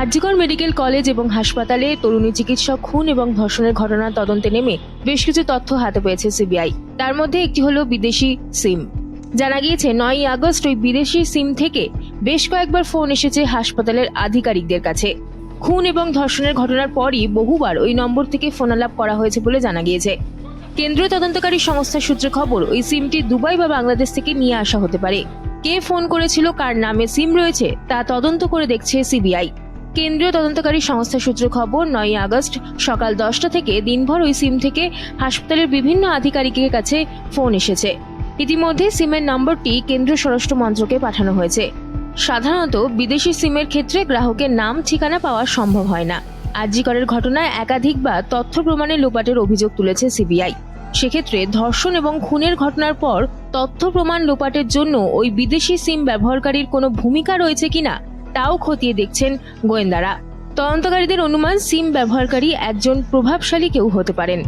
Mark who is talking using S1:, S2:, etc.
S1: RG Kar medical college এবং হাসপাতালে তরুণী চিকিৎসক খুন এবং ধর্ষণের ঘটনার তদন্তে নেমে বেশ কিছু তথ্য হাতে পেয়েছে সিবিআই। তার মধ্যে একটি হলো বিদেশি সিম। জানা গিয়েছে, নয়ই আগস্ট ওই বিদেশি সিম থেকে বেশ কয়েকবার ফোন এসেছে হাসপাতালের আধিকারিকদের কাছে। খুন এবং ধর্ষণের ঘটনার পরই বহুবার ওই নম্বর থেকে ফোনালাপ করা হয়েছে বলে জানা গিয়েছে। কেন্দ্রীয় তদন্তকারী সংস্থার সূত্রে খবর, ওই সিমটি দুবাই বা বাংলাদেশ থেকে নিয়ে আসা হতে পারে। কে ফোন করেছিল, কার নামে সিম রয়েছে, তা তদন্ত করে দেখছে সিবিআই। কেন্দ্রীয় তদন্তকারী সংস্থার সূত্রে খবর নয় আগস্ট সকাল দশটা থেকে দিনভর ওই সিম থেকে হাসপাতালের বিভিন্ন আধিকারিকের কাছে ফোন এসেছে। ইতিমধ্যে সিমের নম্বরটি কেন্দ্রীয় স্বরাষ্ট্র মন্ত্রকে পাঠানো হয়েছে। সাধারণত বিদেশি সিমের ক্ষেত্রে গ্রাহকের নাম, ঠিকানা পাওয়া সম্ভব হয় না। আরজিকরের ঘটনায় একাধিকবার তথ্য প্রমাণে লোপাটের অভিযোগ তুলেছে সিবিআই। সেক্ষেত্রে ধর্ষণ এবং খুনের ঘটনার পর তথ্য প্রমাণ লোপাটের জন্য ওই বিদেশি সিম ব্যবহারকারীর কোনো ভূমিকা রয়েছে কিনা তাও খতিয়ে দেখছেন গোয়েন্দারা। তদন্তকারীদের অনুমান সিম ব্যবহারকারী একজন প্রভাবশালী কেউ হতে পারেন।